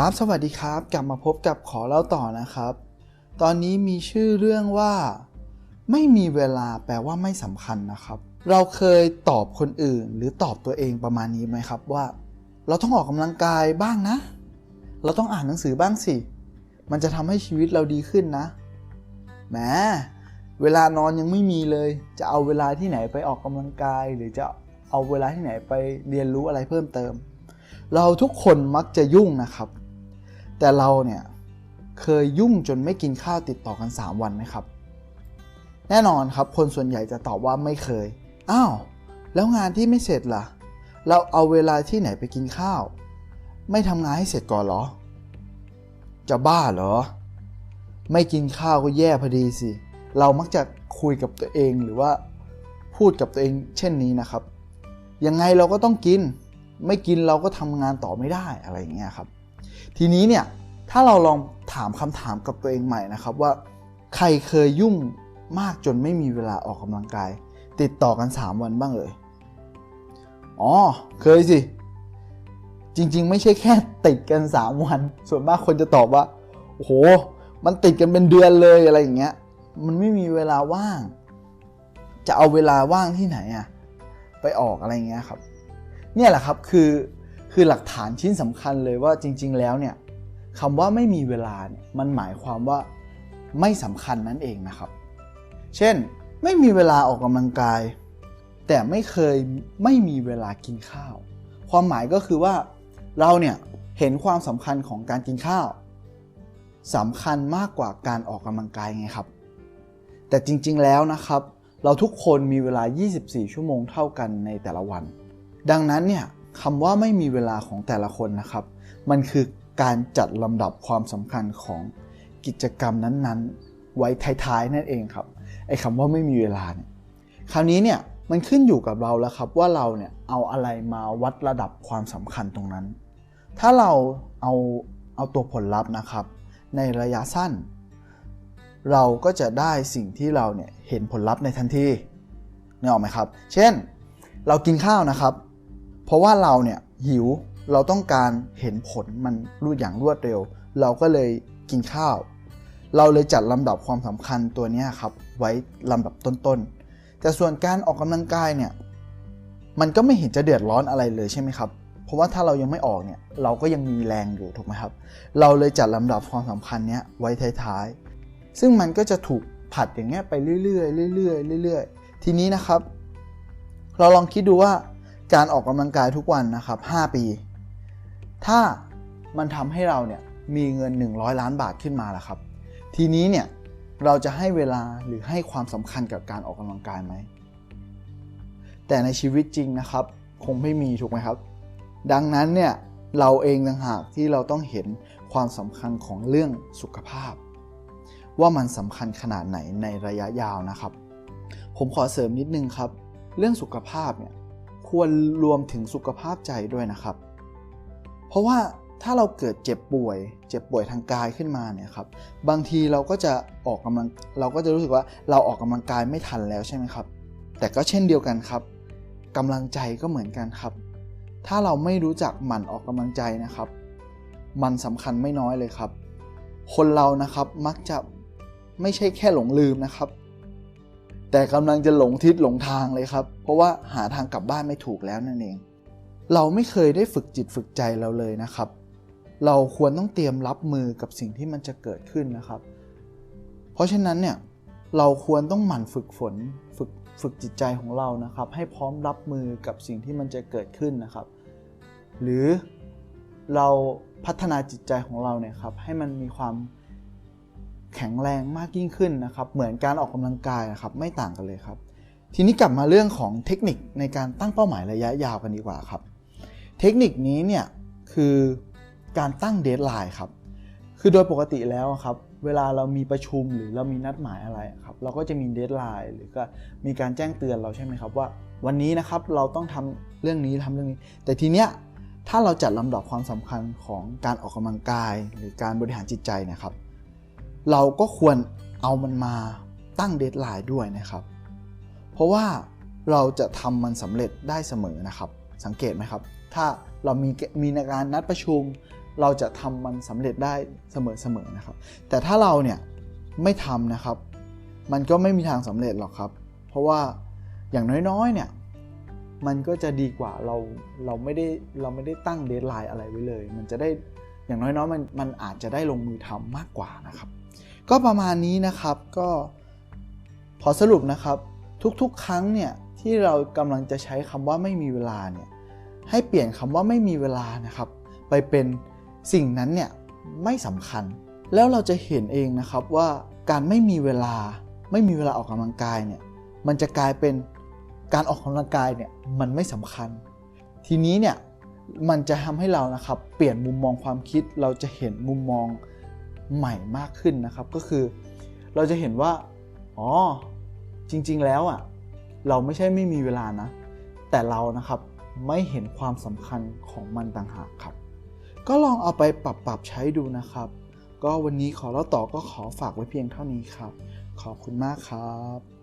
ครับ สวัสดีครับ กลับมาพบกับขอเล่าต่อนะครับ ตอนนี้มีชื่อเรื่องว่า ไม่มีเวลาแปลว่าไม่สำคัญนะครับ เราเคยตอบคนอื่น หรือตอบตัวเองประมาณนี้ไหมครับว่า เราต้องออกกำลังกายบ้างนะ เราต้องอ่านหนังสือบ้างสิ มันจะทำให้ชีวิตเราดีขึ้นนะแหมเวลานอนยังไม่มีเลย จะเอาเวลาที่ไหนไปออกกำลังกาย หรือจะเอาเวลาที่ไหนไปเรียนรู้อะไรเพิ่มเติม เราทุกคนมักจะยุ่งนะครับ แต่เราเนี่ยเคยยุ่งจนไม่กินข้าวติดต่อกัน 3 วันไหมครับ แน่นอนครับคนส่วนใหญ่จะตอบว่าไม่เคย อ้าว แล้วงานที่ไม่เสร็จล่ะ เราเอาเวลาที่ไหนไปกินข้าว ไม่ทำงานให้เสร็จก่อนเหรอ จะบ้าเหรอ ไม่กินข้าวก็แย่พอดีสิ เรามักจะคุยกับตัวเองหรือว่าพูดกับตัวเองเช่นนี้นะครับ ยังไงเราก็ต้องกิน ไม่กินเราก็ทำงานต่อไม่ได้อะไรอย่างเงี้ยครับ ทีนี้เนี่ยถ้าเราลองถามคำถามกับตัวเองใหม่นะครับว่า ใครเคยยุ่งมากจนไม่มีเวลาออกกำลังกาย ติดต่อกัน 3 วันบ้างเอ่ยอ๋อเคยสิจริง ๆ ไม่ใช่แค่ติดกัน 3 วัน ส่วนมากคนจะตอบว่า โอ้โห มันติดกันเป็นเดือนเลยอะไรอย่างเงี้ย มันไม่มีเวลาว่าง จะเอาเวลาว่างที่ไหนอะไปออกอะไรอย่างเงี้ยครับ เนี่ยแหละครับคือ คือหลักฐานชิ้นสำคัญเลยว่าจริง ๆ แล้วเนี่ยคำว่าไม่มีเวลาเนี่ยมันหมายความว่าไม่สำคัญนั่นเองนะครับ เช่น ไม่มีเวลาออกกำลังกาย แต่ไม่เคยไม่มีเวลากินข้าว ความหมายก็คือว่าเราเนี่ยเห็นความสำคัญของการกินข้าวสำคัญมากกว่าการออกกำลังกายไงครับ แต่จริง ๆ แล้วนะครับ เราทุกคนมีเวลา 24 ชั่วโมงเท่ากันในแต่ละวัน ดังนั้นเนี่ย คำว่าไม่มีเวลาของแต่ละคนนะครับ มันคือการจัดลำดับความสำคัญของกิจกรรมนั้นๆ ไว้ท้ายๆนั่นเองครับไอ้คำว่าไม่มีเวลาเนี่ยคราวนี้เนี่ยมันขึ้นอยู่กับเราแล้วครับว่าเราเนี่ยเอาอะไรมาวัดระดับความสำคัญตรงนั้น ถ้าเราเอาเอาตัวผลลัพธ์นะครับ ในระยะสั้น เราก็จะได้สิ่งที่เราเนี่ยเห็นผลลัพธ์ในทันทีนึกออกไหมครับ เช่น เรากินข้าวนะครับ เพราะว่าเราเนี่ยหิวเราต้องการเห็นผลมันรูดอย่างรวดเร็ว เราก็เลยกินข้าว เราเลยจัดลำดับความสำคัญตัวนี้ครับ ไว้ลำดับต้นๆ แต่ส่วนการออกกำลังกายเนี่ยมันก็ไม่เห็นจะเดือดร้อนอะไรเลยใช่ไหมครับ เพราะว่าถ้าเรายังไม่ออกเนี่ยเราก็ยังมีแรงอยู่ถูกไหมครับ เราเลยจัดลำดับความสำคัญเนี้ยไว้ท้ายๆ ซึ่งมันก็จะถูกผัดอย่างเงี้ยไปเรื่อยๆเรื่อยๆเรื่อยๆ ทีนี้นะครับ เราลองคิดดูว่า การออกกำลังกายทุกวันนะครับ 5 ปี ถ้ามันทำให้เราเนี่ยมีเงิน 100 ล้านบาทขึ้นมาแล่ะครับ ทีนี้เนี่ยเราจะให้เวลาหรือให้ความสำคัญกับการออกกำลังกายไหม แต่ในชีวิตจริงนะครับ คงไม่มีถูกไหมครับ ดังนั้นเนี่ยเราเองต่างหากที่เราต้องเห็นความสำคัญของเรื่องสุขภาพ ว่ามันสำคัญขนาดไหนในระยะยาวนะครับ ผมขอเสริมนิดนึงครับ เรื่องสุขภาพเนี่ย ควรรวมถึงสุขภาพใจด้วยนะครับ เพราะว่าถ้าเราเกิดเจ็บป่วย เจ็บป่วยทางกายขึ้นมาเนี่ยครับ บางทีเราก็จะออกกำลัง เราก็จะรู้สึกว่าเราออกกำลังกายไม่ทันแล้วใช่ไหมครับ แต่ก็เช่นเดียวกันครับกำลังใจก็เหมือนกันครับ ถ้าเราไม่รู้จักหมั่นออกกำลังใจนะครับ มันสำคัญไม่น้อยเลยครับ คนเรานะครับมักจะไม่ใช่แค่หลงลืมนะครับ แต่กำลังจะหลงทิศหลงทางเลยครับ เพราะว่าหาทางกลับบ้านไม่ถูกแล้วนั่นเอง เราไม่เคยได้ฝึกจิตฝึกใจเราเลยนะครับ เราควรต้องเตรียมรับมือกับสิ่งที่มันจะเกิดขึ้นนะครับ เพราะฉะนั้นเนี่ยเราควรต้องหมั่นฝึกฝนฝึกฝึกจิตใจของเรานะครับ ให้พร้อมรับมือกับสิ่งที่มันจะเกิดขึ้นนะครับ หรือเราพัฒนาจิตใจของเราเนี่ยครับให้มันมีความ แข็งแรงมากยิ่งขึ้นนะครับ เหมือนการออกกำลังกายนะครับไม่ต่างกันเลยครับ ทีนี้กลับมาเรื่องของเทคนิคในการตั้งเป้าหมายระยะยาวกันดีกว่าครับ เทคนิคนี้เนี่ยคือการตั้งเดทไลน์ครับ คือโดยปกติแล้วครับเวลาเรามีประชุมหรือเรามีนัดหมายอะไรครับเราก็จะมีเดทไลน์หรือก็มีการแจ้งเตือนเราใช่ไหมครับว่า วันนี้นะครับเราต้องทำเรื่องนี้ทำเรื่องนี้ แต่ทีเนี้ยถ้าเราจัดลำดับความสำคัญของการออกกำลังกาย หรือการบริหารจิตใจนะครับ เราก็ควรเอามันมาตั้งเดทไลน์ด้วยนะครับ เพราะว่าเราจะทำมันสำเร็จได้เสมอนะครับ สังเกตไหมครับ ถ้าเรามีมีในการนัดประชุม เราจะทำมันสำเร็จได้เสมอๆนะครับ แต่ถ้าเราเนี่ยไม่ทำนะครับ มันก็ไม่มีทางสำเร็จหรอกครับ เพราะว่าอย่างน้อยๆเนี่ยมันก็จะดีกว่าเราเราไม่ได้เราไม่ได้ตั้งเดทไลน์อะไรไว้เลย มันจะได้อย่างน้อยๆมันมันอาจจะได้ลงมือทำมากกว่านะครับ ก็ประมาณนี้นะครับก็พอสรุปนะครับ ทุกๆ ครั้งเนี่ยที่เรากำลังจะใช้คำว่าไม่มีเวลาเนี่ยให้เปลี่ยนคำว่าไม่มีเวลานะครับ ไปเป็นสิ่งนั้นเนี่ยไม่สำคัญ แล้วเราจะเห็นเองนะครับว่าการไม่มีเวลาไม่มีเวลาออกกำลังกายเนี่ยมันจะกลายเป็นการออกกำลังกายเนี่ยมันไม่สำคัญ ทีนี้เนี่ยมันจะทำให้เรานะครับ เปลี่ยนมุมมองความคิดเราจะเห็นมุมมอง ใหม่มากขึ้นนะครับก็คือ เราจะเห็นว่าอ๋อจริงๆแล้วอะเราไม่ใช่ไม่มีเวลานะ แต่เรานะครับไม่เห็นความสำคัญของมันต่างหากครับ ก็ลองเอาไปปรับปรับใช้ดูนะครับ ก็วันนี้ขอเล่าต่อก็ขอฝากไว้เพียงเท่านี้ครับ ขอบคุณมากครับ